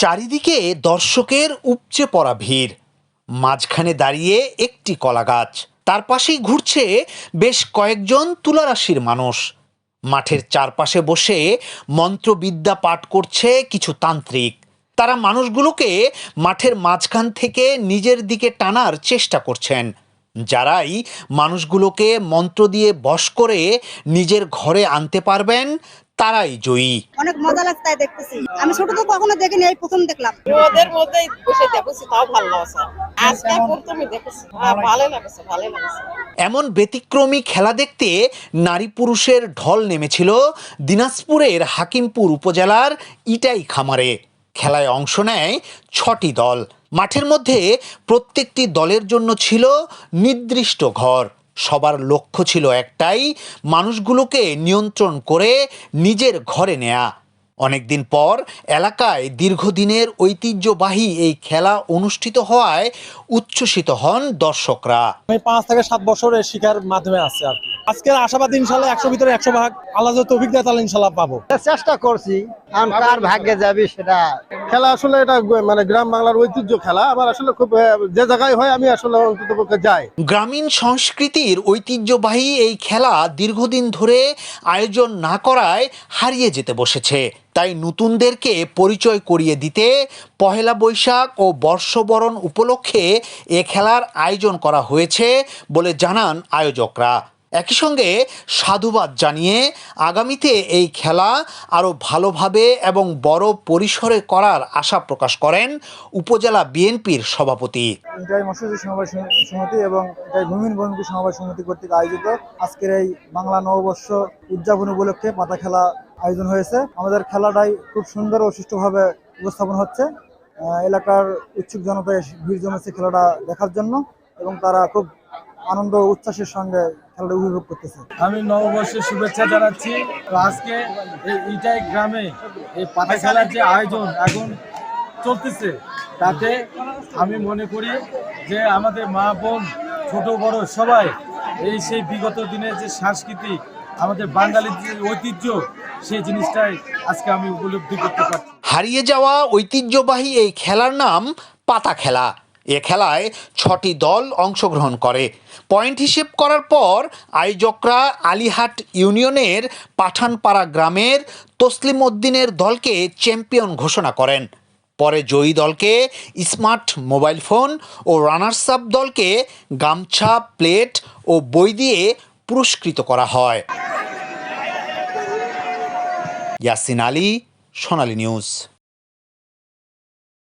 চারিদিকে দর্শকের উপচে পড়া ভিড়। মাঝখানে দাঁড়িয়ে একটি কলা গাছ তার পাশেই ঘুরছে বেশ কয়েকজন তুলারাশির মানুষ। মাঠের চারপাশে বসে মন্ত্রবিদ্যা পাঠ করছে কিছু তান্ত্রিক। তারা মানুষগুলোকে মাঠের মাঝখান থেকে নিজের দিকে টানার চেষ্টা করছেন। যারাই মানুষগুলোকে মন্ত্র দিয়ে বশ করে নিজের ঘরে আনতে পারবেন তারাই জয়ী। অনেক মজা লাগছে তাই দেখতেছি। আমি ছোট তো কখনো দেখিনি এই প্রথম দেখলাম। ওদের মধ্যেই বসে দেখেছি তাও ভালো লাগছে। আজকে প্রথমে দেখেছি। হ্যাঁ, ভালো লাগছে ভালো লাগছে। এমন ব্যতিক্রমী খেলা দেখতে নারী পুরুষের ঢল নেমেছিল দিনাজপুরের হাকিমপুর উপজেলার ইটাই খামারে। খেলায় অংশ নেয় ছটি দল। মাঠের মধ্যে প্রত্যেকটি দলের জন্য ছিল নির্দিষ্ট ঘর। সবার লক্ষ্য ছিল একটাই, মানুষগুলোকে নিয়ন্ত্রণ করে নিজের ঘরে নেয়া। অনেকদিন পর এলাকায় দীর্ঘদিনের ঐতিহ্যবাহী এই খেলা অনুষ্ঠিত হওয়ায় উচ্ছ্বসিত হন দর্শকরা। আমি পাঁচ থেকে সাত বছরের শিকার মাধ্যমে আছে আর কি। আজকের আশাবাদ ইনশাল্লাহ একশো ভিতরে একশো ভাগ আল্লাহ যত অভিজ্ঞতা তাহলে ইনশাল্লাহ পাবো। চেষ্টা করছি কার ভাগ্যে যাবি সেটা। খেলা আসলে এটা মানে গ্রাম বাংলার ঐতিহ্য খেলা আমার আসলে খুব যে জায়গায় হয় আমি আসলে অন্তত পক্ষে যাই। গ্রামীণ সংস্কৃতির ঐতিহ্যবাহী এই খেলা দীর্ঘদিন ধরে আয়োজন না করায় হারিয়ে যেতে বসেছে। তাই নতুনদেরকে পরিচয় করিয়ে দিতে পহেলা বৈশাখ ও বর্ষবরণ উপলক্ষে এ খেলার আয়োজন করা হয়েছে বলে জানান আয়োজকরা। একই সঙ্গে সাধুবাদ জানিয়ে আগামীতে এই খেলা আরও ভালোভাবে এবং বড় পরিসরে করার আশা প্রকাশ করেন উপজেলা বিএনপির সভাপতি। এটাই মৎস্য সমবায় সমিতি এবং এটাই সমিতি কর্তৃক আয়োজিত আজকের এই বাংলা নববর্ষ উদযাপন উপলক্ষে পাতা খেলা আয়োজন হয়েছে। আমাদের খেলাটাই খুব সুন্দর ও সুষ্ঠুভাবে উপস্থাপন হচ্ছে। এলাকার উৎসুক জনতা এসে ভিড় জমেছে খেলাটা দেখার জন্য এবং তারা খুব আনন্দ উচ্ছ্বাসের সঙ্গে খেলাটা উপভোগ করতেছে। আমি নববর্ষের শুভেচ্ছা জানাচ্ছি। তো আজকে এই ইটাই গ্রামে এই পাতা খেলার যে আয়োজন এখন চলতেছে তাতে আমি মনে করি যে আমাদের মা বোন ছোট বড় সবাই এই সেই বিগত দিনের যে সাংস্কৃতিক আমাদের বাঙালির যে ঐতিহ্য সেই জিনিসটাই আজকে আমি উপলব্ধি করতে পারছি। হারিয়ে যাওয়া ঐতিহ্যবাহী এই খেলার নাম পাতা খেলা। এ খেলায় ছটি দল অংশগ্রহণ করে। পয়েন্ট হিসেব করার পর আয়োজকরা আলিহাট ইউনিয়নের পাঠানপাড়া গ্রামের তসলিম উদ্দিনের দলকে চ্যাম্পিয়ন ঘোষণা করেন। পরে জয়ী দলকে স্মার্ট মোবাইল ফোন ও রানার্স আপ দলকে গামছা, প্লেট ও বই দিয়ে পুরস্কৃত করা হয়। ইয়াসিন আলী, সোনালী নিউজ।